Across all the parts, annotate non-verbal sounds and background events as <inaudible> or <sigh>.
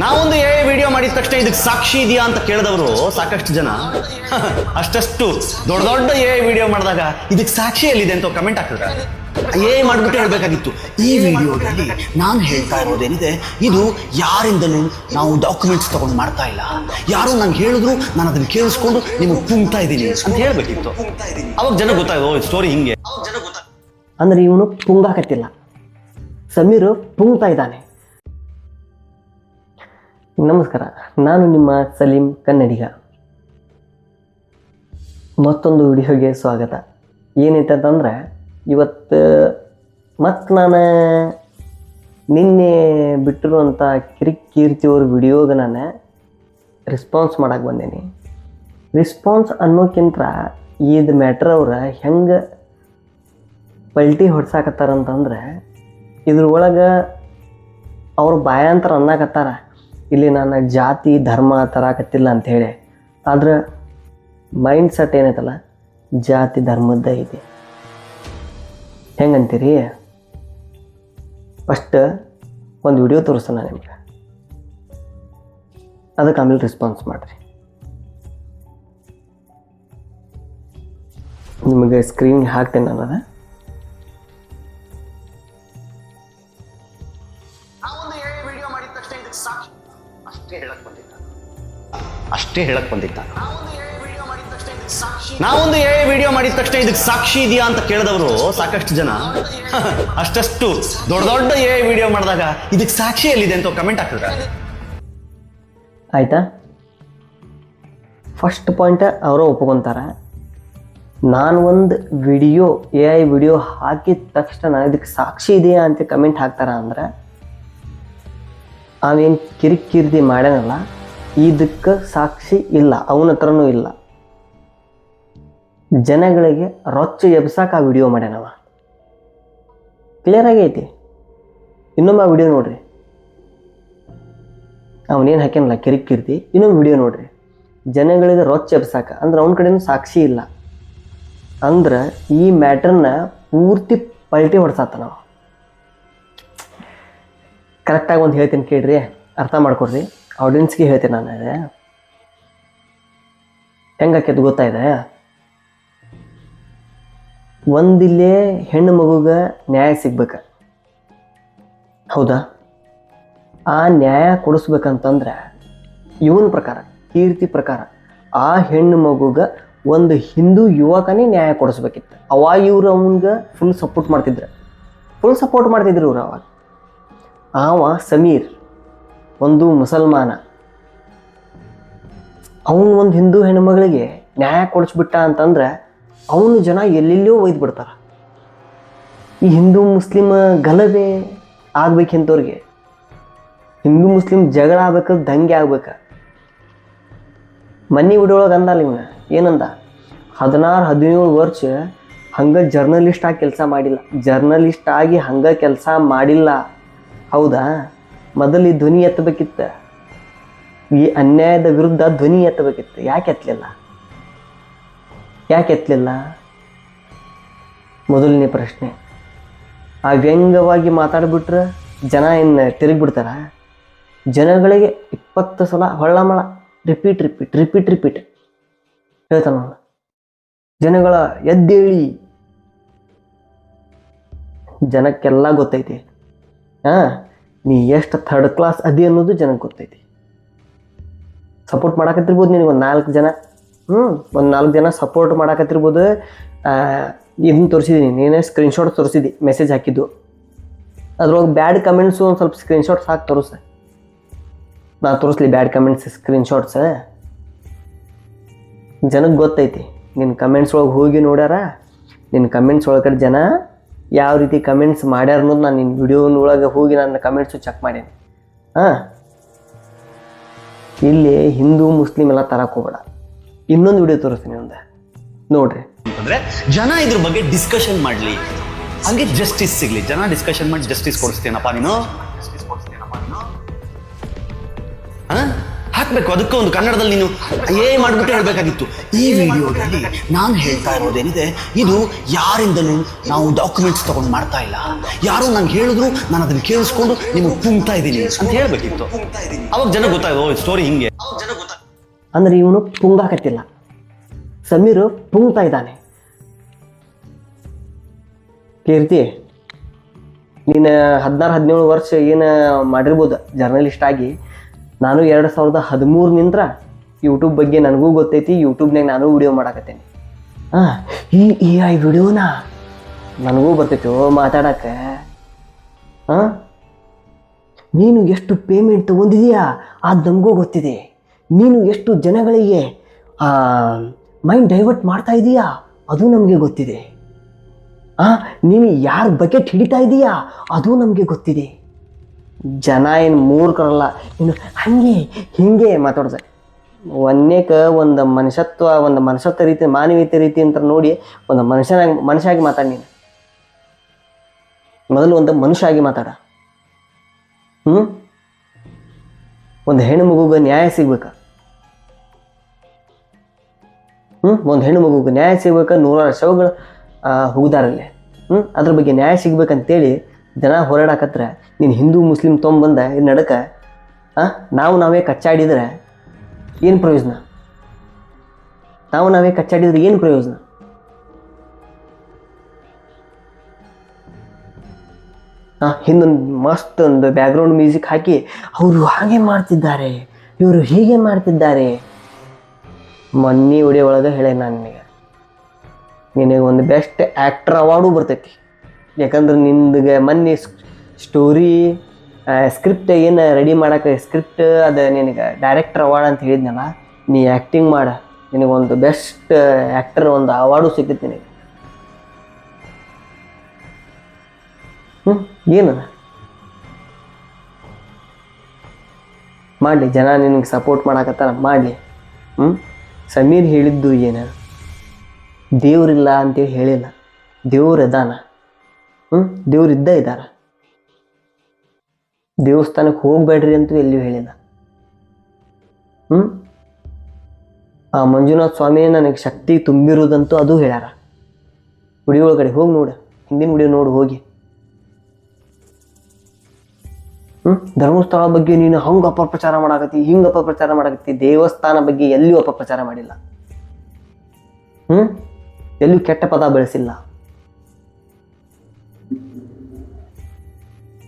ನಾವೊಂದು A video ಮಾಡಿದ ತಕ್ಷಣ ಇದಕ್ಕೆ ಸಾಕ್ಷಿ ಇದೆಯಾ ಅಂತ ಕೇಳಿದವರು ಸಾಕಷ್ಟು ಜನ. <laughs> ಅಷ್ಟಷ್ಟು ದೊಡ್ಡ ದೊಡ್ಡ ಎ ವಿಡಿಯೋ ಮಾಡಿದಾಗ ಇದಕ್ಕೆ ಸಾಕ್ಷಿ ಎಲ್ಲಿದೆ ಅಂತ ಕಮೆಂಟ್ ಹಾಕಿದ್ರೆ. ಎ ಮಾಡಿಬಿಟ್ಟು ಹೇಳ್ಬೇಕಾಗಿತ್ತು. ಈ ವಿಡಿಯೋದಲ್ಲಿ ನಾನು ಹೇಳ್ತಾ ಇರೋದೇನಿದೆ, ಇದು ಯಾರಿಂದಲೂ ನಾವು ಡಾಕ್ಯುಮೆಂಟ್ಸ್ ತಗೊಂಡು ಮಾಡ್ತಾ ಇಲ್ಲ. ಯಾರು ನಂಗೆ ಹೇಳಿದ್ರು, ನಾನು ಅದನ್ನ ಕೇಳಿಸ್ಕೊಂಡು ನಿಮಗೆ ಪುಂಗ್ತಾ ಇದ್ದೀನಿ ಅಂತ ಹೇಳ್ಬೇಕಿತ್ತು. ಅವಾಗ ಜನ ಗೊತ್ತಾಯ್ತು ಸ್ಟೋರಿ ಹಿಂಗೆ. ಅಂದ್ರೆ ಇವನು ಪುಂಗಾಕತ್ತಿಲ್ಲ. ಸಮೀರ್ ಪುಂಗ್ತಾ ಇದ್ದಾನೆ. ನಮಸ್ಕಾರ, ನಾನು ನಿಮ್ಮ ಸಲೀಂ ಕನ್ನಡಿಗ. ಮತ್ತೊಂದು ವಿಡಿಯೋಗೆ ಸ್ವಾಗತ. ಏನೈತಂತಂದ್ರೆ, ಇವತ್ತು, ಮತ್ತು ನಾನು ನಿನ್ನೆ ಬಿಟ್ಟಿರುವಂಥ ಕಿರಿಕ್ ಕೀರ್ತಿಯವ್ರ ವಿಡಿಯೋಗ ವಿಡಿಯೋಗೆ ನಾನು ರೆಸ್ಪಾನ್ಸ್ ಮಾಡಕ್ಕೆ ಬಂದೇನಿ. ರೆಸ್ಪಾನ್ಸ್ ಅನ್ನೋಕ್ಕಿಂತ ಇದು ಮ್ಯಾಟ್ರ್ ಅವ್ರ ಹೆಂಗೆ ಪಲ್ಟಿ ಹೊಡ್ಸಾಕತ್ತಾರಂತಂದ್ರೆ, ಇದ್ರೊಳಗೆ ಅವ್ರ ಬಾಯಾಂತರ ಅನ್ನಕತ್ತಾರ. ಇಲ್ಲಿ ನಾನು ಜಾತಿ, ಧರ್ಮ ತರಾಕತ್ತಿಲ್ಲ ಹೇಳಿ. ಆದ್ರೆ ಮೈಂಡ್ ಸೆಟ್ ಏನೈತಲ್ಲ? ಜಾತಿ, ಧರ್ಮದ್ದ ಐತಿ ಹೆಂಗಂತೀರಿ? ಫಸ್ಟ್ ಒಂದು ವಿಡಿಯೋ ತೋರಿಸ್ತಾನೆ ನಿಮ್ಗೆ. ಅದಕ್ಕೆ ಆಮೇಲೆ ರೆಸ್ಪಾನ್ಸ್ ಮಾಡಿರಿ. ನಿಮಗೆ ಸ್ಕ್ರೀನ್ ಹಾಕ್ತೇನೆ ನಾನು ಅದ. ಅಷ್ಟೇ ಹೇಳಕ್ ಬಂದಿದ್ದ. ನಾವೊಂದು ಎ ವಿಡಿಯೋ ಮಾಡಿದ ತಕ್ಷಣ ಇದಕ್ಕೆ ಸಾಕ್ಷಿ ಇದೆಯಾ ಅಂತ ಕೇಳಿದವರು ಸಾಕಷ್ಟು ಜನ. <laughs> ಅಷ್ಟಷ್ಟು ದೊಡ್ಡ ದೊಡ್ಡ ಎ ವಿಡಿಯೋ ಮಾಡಿದಾಗ ಇದಕ್ಕೆ ಸಾಕ್ಷಿ ಎಲ್ಲಿದೆ ಅಂತ ಕಮೆಂಟ್ ಹಾಕಿದ್ರೆ? ಆಯಿತಾ? ಫಸ್ಟ್ ಪಾಯಿಂಟ್ ಅವರು ಒಪ್ಕೊಂತಾರೆ. ನಾನು ಒಂದು ವಿಡಿಯೋ, ಎ ಐ ವಿಡಿಯೋ ಹಾಕಿದ ತಕ್ಷಣ ಇದಕ್ಕೆ ಸಾಕ್ಷಿ ಇದೆಯಾ ಅಂತ ಕಮೆಂಟ್ ಹಾಕ್ತಾರ ಅಂದ್ರೆ ಅವೇನು ಕಿರಿಕಿರಿದಿ ಮಾಡ್ಯಾನಲ್ಲ ಇದಕ್ಕೆ ಸಾಕ್ಷಿ ಇಲ್ಲ, ಅವನ ಹತ್ರನೂ ಇಲ್ಲ. ಜನಗಳಿಗೆ ರೊಚ್ಚು ಎಬ್ಸಾಕ ಆ ವಿಡಿಯೋ ಮಾಡ್ಯಾನವ. ಕ್ಲಿಯರ್ ಆಗೈತಿ? ಇನ್ನೊಮ್ಮೆ ಆ ವಿಡಿಯೋ ನೋಡ್ರಿ. ಅವನೇನು ಹಾಕ್ಯಾನಲ್ಲ ಕಿರಿಕಿರ್ತಿ ಇನ್ನೊಂದು ವಿಡಿಯೋ ನೋಡ್ರಿ. ಜನಗಳಿಗೆ ರೊಚ್ಚ ಎಬ್ಸಾಕ, ಅಂದ್ರೆ ಅವನ ಕಡೆನೂ ಸಾಕ್ಷಿ ಇಲ್ಲ. ಅಂದ್ರೆ ಈ ಮ್ಯಾಟ್ರನ್ನ ಪೂರ್ತಿ ಪಲ್ಟಿ ಹೊಡ್ಸಾತ ನಾವು ಕರೆಕ್ಟಾಗಿ ಒಂದು ಹೇಳ್ತೀನಿ ಕೇಳ್ರಿ, ಅರ್ಥ ಮಾಡ್ಕೊಡ್ರಿ. ಆಡಿಯನ್ಸ್ಗೆ ಹೇಳ್ತೀನಿ ನಾನು ಅದೇ ಹೆಂಗಾಕೈತೆ ಗೊತ್ತಾಯಿದೆ ಒಂದಿಲ್ಲೇ ಹೆಣ್ಣು ಮಗುಗೆ ನ್ಯಾಯ ಸಿಗ್ಬೇಕ. ಹೌದಾ? ಆ ನ್ಯಾಯ ಕೊಡಿಸ್ಬೇಕಂತಂದ್ರೆ ಇವನ ಪ್ರಕಾರ, ಕೀರ್ತಿ ಪ್ರಕಾರ ಆ ಹೆಣ್ಣು ಮಗುಗ ಒಂದು ಹಿಂದೂ ಯುವಕನೇ ನ್ಯಾಯ ಕೊಡಿಸ್ಬೇಕಿತ್ತು. ಅವಾಗ ಇವ್ರು ಅವನಿಗೆ ಫುಲ್ ಸಪೋರ್ಟ್ ಮಾಡ್ತಿದ್ರು. ಫುಲ್ ಸಪೋರ್ಟ್ ಮಾಡ್ತಿದ್ರು ಇವ್ರು ಅವಾಗ. ಆವ ಸಮೀರ್. ಒಂದು ಮುಸಲ್ಮಾನ. ಅವನು ಒಂದು ಹಿಂದೂ ಹೆಣ್ಮಗಳಿಗೆ ನ್ಯಾಯ ಕೊಡಿಸ್ಬಿಟ್ಟ ಅಂತಂದ್ರೆ ಅವನು ಜನ ಎಲ್ಲೆಲ್ಲೋ ಒಯ್ದು ಬಿಡ್ತಾರ ಈ ಹಿಂದೂ ಮುಸ್ಲಿಮ್ ಗಲಭೆ ಆಗ್ಬೇಕಿಂತವ್ರಿಗೆ, ಹಿಂದೂ ಮುಸ್ಲಿಂ ಜಗಳ ಆಗ್ಬೇಕು ದಂಗೆ ಆಗ್ಬೇಕು. ಮನೆ ಬಿಡೋಳಗ ಅಂದಲ್ಲ ಇವನ, ಏನಂದ? ಹದಿನಾರು, ಹದಿನೇಳು ವರ್ಷ ಹಂಗೆ ಜರ್ನಲಿಸ್ಟ್ ಆಗಿ ಕೆಲಸ ಮಾಡಿಲ್ಲ. ಜರ್ನಲಿಸ್ಟ್ ಆಗಿ ಹಂಗೆ ಕೆಲಸ ಮಾಡಿಲ್ಲ. ಹೌದಾ? ಮೊದಲು ಈ ಧ್ವನಿ ಎತ್ತಬೇಕಿತ್ತ? ಈ ಅನ್ಯಾಯದ ವಿರುದ್ಧ ಧ್ವನಿ ಎತ್ತಬೇಕಿತ್ತು? ಯಾಕೆ ಎತ್ತಲಿಲ್ಲ? ಯಾಕೆ ಎತ್ತಲಿಲ್ಲ? ಮೊದಲನೇ ಪ್ರಶ್ನೆ. ಆ ವ್ಯಂಗ್ಯವಾಗಿ ಮಾತಾಡಿಬಿಟ್ರೆ ಜನ ಇನ್ನು ತಿರುಗಿಬಿಡ್ತಾರ? ಜನಗಳಿಗೆ ಇಪ್ಪತ್ತು ಸಲ ಹೊಳ್ಳಮಳ. Repeat repeat repeat repeat. ಹೇಳ್ತಾನ ಜನಗಳ ಎದ್ದೇಳಿ. ಜನಕ್ಕೆಲ್ಲ ಗೊತ್ತೈತಿ. ಹಾ? ನೀ ಎಷ್ಟು ಥರ್ಡ್ ಕ್ಲಾಸ್ ಅದಿ ಅನ್ನೋದು ಜನಕ್ಕೆ ಗೊತ್ತೈತಿ. ಸಪೋರ್ಟ್ ಮಾಡಾಕತ್ತಿರ್ಬೋದು ನಿನಗೆ ಒಂದು ನಾಲ್ಕು ಜನ. ಹ್ಞೂ ಒಂದು ನಾಲ್ಕು ಜನ ಸಪೋರ್ಟ್ ಮಾಡಾಕತ್ತಿರ್ಬೋದು. ಇದನ್ನ ತೋರಿಸಿದ್ದೀನಿ ನೀನೇ ಸ್ಕ್ರೀನ್ಶಾಟ್ ತೋರಿಸಿದ್ದಿ ಮೆಸೇಜ್ ಹಾಕಿದ್ದು. ಅದ್ರೊಳಗೆ ಬ್ಯಾಡ್ ಕಮೆಂಟ್ಸು ಒಂದು ಸ್ವಲ್ಪ ಸ್ಕ್ರೀನ್ಶಾಟ್ಸ್ ಹಾಕಿ ತೋರಿಸ. ನಾ ತೋರಿಸ್ಲಿ ಬ್ಯಾಡ್ ಕಮೆಂಟ್ಸ್ ಸ್ಕ್ರೀನ್ಶಾಟ್ಸ್ ಜನಕ್ಕೆ ಗೊತ್ತೈತಿ ನಿನ್ನ ಕಮೆಂಟ್ಸ್ ಒಳಗೆ ಹೋಗಿ ನೋಡ್ಯಾರ ನಿನ್ನ ಕಮೆಂಟ್ಸ್ ಒಳಗಡೆ ಜನ ಯಾವ ರೀತಿ ಕಮೆಂಟ್ಸ್ ಮಾಡ್ಯಾರ ಅನ್ನೋದು ನಾನು ನಿನ್ನ ವಿಡಿಯೋನೊಳಗೆ ಹೋಗಿ ನನ್ನ ಕಮೆಂಟ್ಸು ಚೆಕ್ ಮಾಡೇನಿ. ಹಾಂ? ಇಲ್ಲಿ ಹಿಂದೂ ಮುಸ್ಲಿಂ ಎಲ್ಲ ತರಕ್ಕೆ ಹೋಗ್ಬೇಡ. ಇನ್ನೊಂದು ವಿಡಿಯೋ ತೋರಿಸ್ತೀನಿ ಒಂದು ನೋಡ್ರಿ. ಅಂತಂದ್ರೆ ಜನ ಇದ್ರ ಬಗ್ಗೆ ಡಿಸ್ಕಷನ್ ಮಾಡ್ಲಿ. ಹಂಗೆ ಜಸ್ಟಿಸ್ ಸಿಗ್ಲಿ. ಜನ ಡಿಸ್ಕಷನ್ ಮಾಡಿ ಜಸ್ಟಿಸ್ ಕೊಡಿಸ್ತೇನಪ್ಪ ನೀನು. ಆ ಹಾಕ್ಬೇಕು? ಅದಕ್ಕೆ ಒಂದು ಕನ್ನಡದಲ್ಲಿ ನೀನು ಏ ಮಾಡ್ಬಿಟ್ಟು ಹೇಳಬೇಕಾಗಿತ್ತು. ಈ ವಿಡಿಯೋದಲ್ಲಿ ನಾನು ಹೇಳ್ತಾ ಇರೋದೇನಿದೆ, ಇದು ಯಾರಿಂದಲೂ ನಾವು ಡಾಕ್ಯುಮೆಂಟ್ಸ್ ತಗೊಂಡು ಮಾಡ್ತಾ ಇಲ್ಲ. ಯಾರೋ ನಂಗೆ ಹೇಳಿದ್ರು, ನಾನು ಅದನ್ನು ಕೇಳಿಸ್ಕೊಂಡು ನಿಮಗೆ ಪುಂಗ್ತಾ ಇದ್ದೀನಿ ಅಂತ ಹೇಳಬೇಕಿತ್ತು. ಅವಾಗ ಜನ ಗೊತ್ತಾಯ್ತು ಸ್ಟೋರಿ ಹಿಂಗೆ. ಅಂದ್ರೆ ಇವನು ಪುಂಗಾಕತ್ತಿಲ್ಲ ಸಮೀರ್ ಪುಂಗ್ತಾ ಇದ್ದಾನೆ. ಕೀರ್ತಿ ನೀನು ಹದಿನಾರು, ಹದಿನೇಳು ವರ್ಷ ಏನು ಮಾಡಿರ್ಬೋದು ಜರ್ನಲಿಸ್ಟ್ ಆಗಿ. ನಾನು ಎರಡು ಸಾವಿರದ ಹದಿಮೂರನಿಂದ ಯೂಟ್ಯೂಬ್ ಬಗ್ಗೆ ನನಗೂ ಗೊತ್ತೈತಿ ಯೂಟ್ಯೂಬ್ನಾಗ ನಾನು ವಿಡಿಯೋ ಮಾಡಾಕತ್ತೇನೆ. ಹಾಂ ಈ ಈ ಐ ವಿಡಿಯೋನ ನನಗೂ ಬರ್ತೈತಿ ಮಾತಾಡಕ್ಕೆ ಹಾಂ ನೀನು ಎಷ್ಟು ಪೇಮೆಂಟ್ ತೊಗೊಂಡಿದೀಯಾ? ಅದು ನಮಗೂ ಗೊತ್ತಿದೆ. ನೀನು ಎಷ್ಟು ಜನಗಳಿಗೆ ಮೈಂಡ್ ಡೈವರ್ಟ್ ಮಾಡ್ತಾ ಇದೀಯಾ? ಅದು ನಮಗೆ ಗೊತ್ತಿದೆ. ಹಾಂ ನೀನು ಯಾರ ಬಕೆಟ್ ಹಿಡಿತಾ ಇದೀಯಾ? ಅದು ನಮಗೆ ಗೊತ್ತಿದೆ. ಜನ ಏನು ಮೂರ್ಖರಲ್ಲ ಇನ್ನು ಹಂಗೆ ಹಿಂಗೆ ಮಾತಾಡ್ದೆ. ಒಂದೇಕ ಒಂದು ಮನುಷ್ಯತ್ವ ಒಂದು ಮನುಷ್ಯತ್ವ ರೀತಿ, ಮಾನವೀಯತೆ ರೀತಿ ಅಂತ ನೋಡಿ ಒಂದು ಮನುಷ್ಯನಾಗಿ ಮನುಷ್ಯಾಗಿ ಮಾತಾಡಿ ನೀನು. ಮೊದಲು ಒಂದು ಮನುಷ್ಯ ಆಗಿ ಮಾತಾಡ. ಹ್ಞೂ ಒಂದು ಹೆಣ್ಣು ಮಗುಗೆ ನ್ಯಾಯ ಸಿಗ್ಬೇಕ? ಹ್ಞೂ ಒಂದು ಹೆಣ್ಣು ಮಗುಗೆ ನ್ಯಾಯ ಸಿಗ್ಬೇಕ? ನೂರಾರು ಶವಗಳು ಹೋಗ್ದಾರಲ್ಲಿ. ಹ್ಞೂ ಅದ್ರ ಬಗ್ಗೆ ನ್ಯಾಯ ಸಿಗ್ಬೇಕಂತೇಳಿ ಜನ ಹೋರಾಡಕತ್ರ, ನೀನು ಹಿಂದೂ, ಮುಸ್ಲಿಂ ತೊಗೊಂಬಂದ ಇದು ನಡಕ ನಾವು ನಾವೇ ಕಚ್ಚಾಡಿದ್ರೆ ಏನು ಪ್ರಯೋಜನ? ನಾವು ನಾವೇ ಕಚ್ಚಾಡಿದ್ರೆ ಏನು ಪ್ರಯೋಜನ? ಹಾಂ ಹಿಂದೊಂದು ಮಸ್ತ್ ಒಂದು ಬ್ಯಾಕ್ಗ್ರೌಂಡ್ ಮ್ಯೂಸಿಕ್ ಹಾಕಿ, ಅವರು ಹಾಗೆ ಮಾಡ್ತಿದ್ದಾರೆ, ಇವರು ಹೀಗೆ ಮಾಡ್ತಿದ್ದಾರೆ. ಮೊನ್ನೆ ಉಡಿಯೊಳಗೆ ಒಳಗೆ ಹೇಳೆ ನಾನು ನಿನಗೆ? ನಿನಗೆ ಒಂದು ಬೆಸ್ಟ್ ಆ್ಯಕ್ಟ್ರ್ ಅವಾರ್ಡು ಬರ್ತೈತಿ. ಯಾಕಂದ್ರೆ ನಿಂದಗೆ ಮೊನ್ನೆ ಸ್ಟೋರಿ ಸ್ಕ್ರಿಪ್ಟ್ ಏನು ರೆಡಿ ಮಾಡೋಕೆ ಸ್ಕ್ರಿಪ್ಟ್ ಅದು ನಿನಗೆ ಡೈರೆಕ್ಟರ್ ಅವಾರ್ಡ್ ಅಂತ ಹೇಳಿದ್ನಲ್ಲ, ನೀ ಆ್ಯಕ್ಟಿಂಗ್ ಮಾಡ. ನಿನಗೊಂದು ಬೆಸ್ಟ್ ಆ್ಯಕ್ಟರ್ ಒಂದು ಅವಾರ್ಡು ಸಿಕ್ಕಿತ್ತು ನಿನಗೆ. ಹ್ಞೂ ಏನದ ಮಾಡಲಿ, ಜನ ನಿನಗೆ ಸಪೋರ್ಟ್ ಮಾಡಕತ್ತಾರ, ಮಾಡಲಿ. ಹ್ಞೂ ಸಮೀರ್ ಹೇಳಿದ್ದು ಏನು? ದೇವ್ರಿಲ್ಲ ಅಂತೇಳಿ ಹೇಳಿಲ್ಲ. ದೇವ್ರು ಹ್ಞೂ ದೇವ್ರು ಇದ್ದ ಇದ್ದಾರ ದೇವಸ್ಥಾನಕ್ಕೆ ಹೋಗಬೇಡ್ರಿ ಅಂತೂ ಎಲ್ಲಿಯೂ ಹೇಳಿಲ್ಲ. ಹ್ಞೂ ಆ ಮಂಜುನಾಥ ಸ್ವಾಮಿ ನನಗೆ ಶಕ್ತಿ ತುಂಬಿರುವುದಂತೂ ಅದು ಹೇಳ್ಯಾರ. ಗುಡಿ ಒಳಗಡೆ ಹೋಗಿ ನೋಡು. ಹಿಂದಿನ ವಿಡಿಯೋ ನೋಡು, ಹೋಗಿ. ಹ್ಞೂ ಧರ್ಮಸ್ಥಳ ಬಗ್ಗೆ ನೀನು ಹಂಗೆ ಅಪಪ್ರಚಾರ ಮಾಡಾಕತ್ತಿ, ಹಿಂಗೆ ಅಪಪ್ರಚಾರ ಮಾಡಾಕತ್ತಿ, ದೇವಸ್ಥಾನ ಬಗ್ಗೆ ಎಲ್ಲಿಯೂ ಅಪಪ್ರಚಾರ ಮಾಡಿಲ್ಲ. ಹ್ಞೂ ಎಲ್ಲಿಯೂ ಕೆಟ್ಟ ಪದ ಬೆಳೆಸಿಲ್ಲ.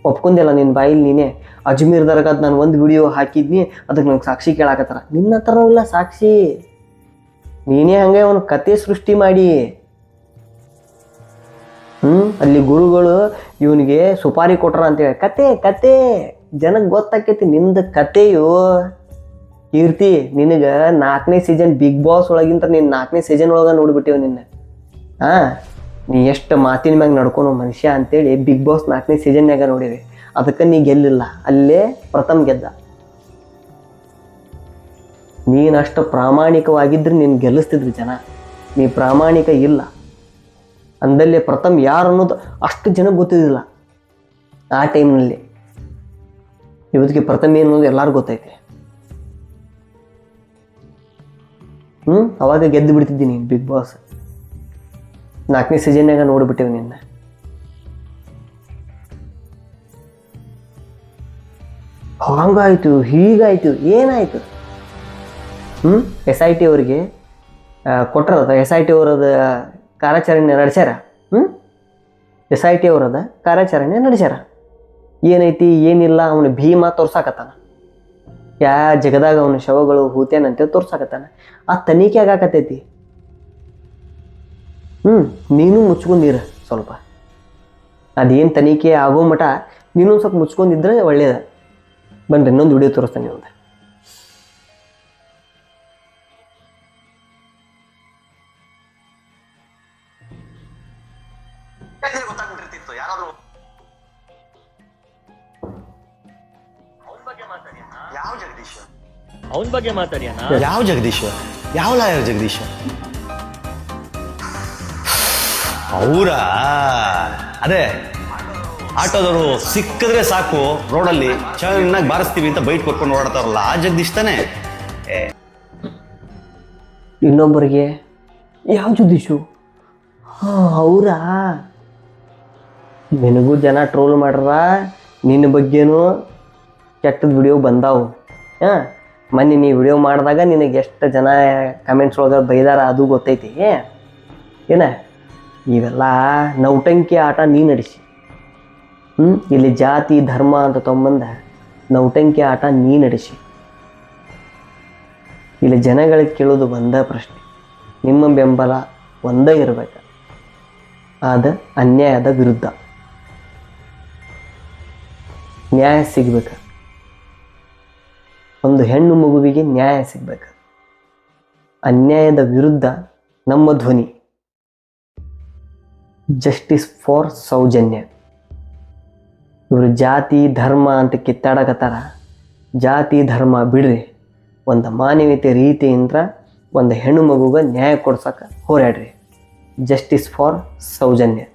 ಒಪ್ಕೊಂದಿಲ್ಲ ನಿನ್ನ ಬಾಯಲ್ಲಿ ನೀನೇ. ಅಜ್ಮೀರ್ ದರ್ಗಾದ ನಾನು ಒಂದು ವಿಡಿಯೋ ಹಾಕಿದ್ನಿ ಅದಕ್ಕೆ ನಂಗೆ ಸಾಕ್ಷಿ ಕೇಳಾಕತ್ತಾರ. ನಿನ್ನ ಹತ್ರ ಇಲ್ಲ ಸಾಕ್ಷಿ. ನೀನೇ ಹಂಗೆ ಒಂದು ಕತೆ ಸೃಷ್ಟಿ ಮಾಡಿ. ಹ್ಞೂ ಅಲ್ಲಿ ಗುರುಗಳು ಇವನಿಗೆ ಸುಪಾರಿ ಕೊಟ್ರ ಅಂತೇಳಿ ಕತೆ ಕತೆ ಜನಕ್ಕೆ ಗೊತ್ತಾಕೈತಿ ನಿಂದ ಕತೆಯು. ಕೀರ್ತಿ, ನಿನಗೆ ನಾಲ್ಕನೇ ಸೀಸನ್ ಬಿಗ್ ಬಾಸ್ ಒಳಗಿಂತ ನೀನು ನಾಲ್ಕನೇ ಸೀಸನ್ ಒಳಗೆ ನೋಡ್ಬಿಟ್ಟಿವ ನಿನ್ನ. ಹಾ ನೀ ಎಷ್ಟು ಮಾತಿನ ಮ್ಯಾಗ ನಡ್ಕೊಂಡು ಮನುಷ್ಯ ಅಂತೇಳಿ ಬಿಗ್ ಬಾಸ್ ನಾಲ್ಕನೇ ಸೀಸನ್ಯಾಗ ನೋಡಿರಿ ಅದಕ್ಕೆ ನೀ ಗೆಲ್ಲಿಲ್ಲ. ಅಲ್ಲೇ ಪ್ರಥಮ್ ಗೆದ್ದ. ನೀನಷ್ಟು ಪ್ರಾಮಾಣಿಕವಾಗಿದ್ರೆ ನೀನು ಗೆಲ್ಲಿಸ್ತಿದ್ರು ಜನ. ನೀ ಪ್ರಾಮಾಣಿಕ ಇಲ್ಲ. ಅಂದಲ್ಲೇ ಪ್ರಥಮ್ ಯಾರು ಅನ್ನೋದು ಅಷ್ಟು ಜನಕ್ಕೆ ಗೊತ್ತಿದ್ದಿಲ್ಲ. ಆ ಟೈಮ್ನಲ್ಲಿ. ಇವತ್ತಿಗೆ ಪ್ರಥಮ ಏನು ಅನ್ನೋದು ಎಲ್ಲರಿಗೂ ಗೊತ್ತೈತೆ. ಹ್ಞೂ ಅವಾಗ ಗೆದ್ದು ಬಿಡ್ತಿದ್ದೀನಿ ಬಿಗ್ ಬಾಸ್ ನಾಲ್ಕನೇ ಸೀಸನ್ಯಾಗ ನೋಡಿಬಿಟ್ಟಿವಿ ನಿನ್ನ. ಹಂಗಾಯ್ತು, ಹೀಗಾಯಿತು, ಏನಾಯಿತು? ಹ್ಞೂ ಎಸ್ ಐ ಟಿ ಅವರಿಗೆ ಕೊಟ್ಟರದ ಎಸ್ ಐ ಟಿ ಅವರದ ಕಾರ್ಯಾಚರಣೆ ನಡೆಸ್ಯಾರ? ಹ್ಞೂ ಎಸ್ ಐ ಟಿ ಅವರದ ಕಾರ್ಯಾಚರಣೆ ನಡೆಸ್ಯಾರ? ಏನೈತಿ, ಏನಿಲ್ಲ, ಅವನು ಭೀಮ ತೋರ್ಸಾಕತ್ತಾನ. ಯಾ ಜಗದಾಗ ಅವನು ಶವಗಳು ಹೂತೇನಂತೆ ತೋರ್ಸಾಕತ್ತಾನ. ಆ ತನಿಖೆ ಆಗಾಕತ್ತೈತಿ ಹ್ಞೂ ನೀನು ಮುಚ್ಕೊಂಡಿರ ಸ್ವಲ್ಪ. ಅದೇನು ತನಿಖೆ ಆಗೋ ಮಠ ನೀನು ಸ್ವಲ್ಪ ಮುಚ್ಕೊಂಡಿದ್ರೆ ಒಳ್ಳೇದ. ಬನ್ರಿ ಇನ್ನೊಂದು ವಿಡಿಯೋ ತೋರಿಸ್ತಾನೆ ಒಂದು ಯಾವ ಜಗದೀಶ? ಅವನ ಬಗ್ಗೆ ಯಾವ ಜಗದೀಶ್? ಯಾವ ಲಾಯರ್ ಜಗದೀಶ್? ಅವರ ಅದೇ, ಆಟೋದವರು ಸಿಕ್ಕಿದ್ರೆ ಸಾಕು, ರೋಡಲ್ಲಿ ಚೆನ್ನಾಗಿ ಬಾರಿಸ್ತೀವಿ ಅಂತ ಬೈಟ್ ಕೊಟ್ಕೊಂಡು ಓಡಾಡ್ತಾರಲ್ಲ, ಆ ಜಗದೀಶ್ ತಾನೆ? ಇನ್ನೊಬ್ಬರಿಗೆ ಯಾವ ಜಗದೀಶು? ಹಾಂ ಅವರಾ? ನಿನಗೂ ಜನ ಟ್ರೋಲ್ ಮಾಡ್ರ, ನಿನ್ನ ಬಗ್ಗೆನೂ ಕೆಟ್ಟದ ವಿಡಿಯೋ ಬಂದಾವು. ಹಾಂ, ಮೊನ್ನೆ ನೀ ವಿಡಿಯೋ ಮಾಡಿದಾಗ ನಿನಗೆ ಎಷ್ಟು ಜನ ಕಮೆಂಟ್ಸ್ ಒಳಗೆ ಬೈದಾರ ಅದು ಗೊತ್ತೈತಿ. ಏನ? ಇವೆಲ್ಲ ನೌಟಂಕಿ ಆಟ ನೀ ನಡೆಸಿ. ಹ್ಞೂ ಇಲ್ಲಿ ಜಾತಿ, ಧರ್ಮ ಅಂತ ತೊಂಬಂದ ನೌಟಂಕಿ ಆಟ ನೀ ನಡೆಸಿ. ಇಲ್ಲಿ ಜನಗಳಿಗೆ ಕೇಳೋದು ಒಂದೇ ಪ್ರಶ್ನೆ. ನಿಮ್ಮ ಬೆಂಬಲ ಒಂದೇ ಇರಬೇಕು. ಆದ ಅನ್ಯಾಯದ ವಿರುದ್ಧ. ನ್ಯಾಯ ಸಿಗ್ಬೇಕು. ಒಂದು ಹೆಣ್ಣು ಮಗುವಿಗೆ ನ್ಯಾಯ ಸಿಗ್ಬೇಕು. ಅನ್ಯಾಯದ ವಿರುದ್ಧ ನಮ್ಮ ಧ್ವನಿ. ಜಸ್ಟಿಸ್ ಫಾರ್ ಸೌಜನ್ಯ ಇವರು ಜಾತಿ, ಧರ್ಮ ಅಂತ ಕಿತ್ತಾಡಕತ್ತಾರ. ಜಾತಿ, ಧರ್ಮ ಬಿಡ್ರಿ. ಒಂದು ಮಾನವೀಯತೆ ರೀತಿಯಿಂದ ಒಂದು ಹೆಣ್ಣು ಮಗುಗೆ ನ್ಯಾಯ ಕೊಡ್ಸಕ್ಕೆ ಹೋರಾಡ್ರಿ. Justice for Sowjanya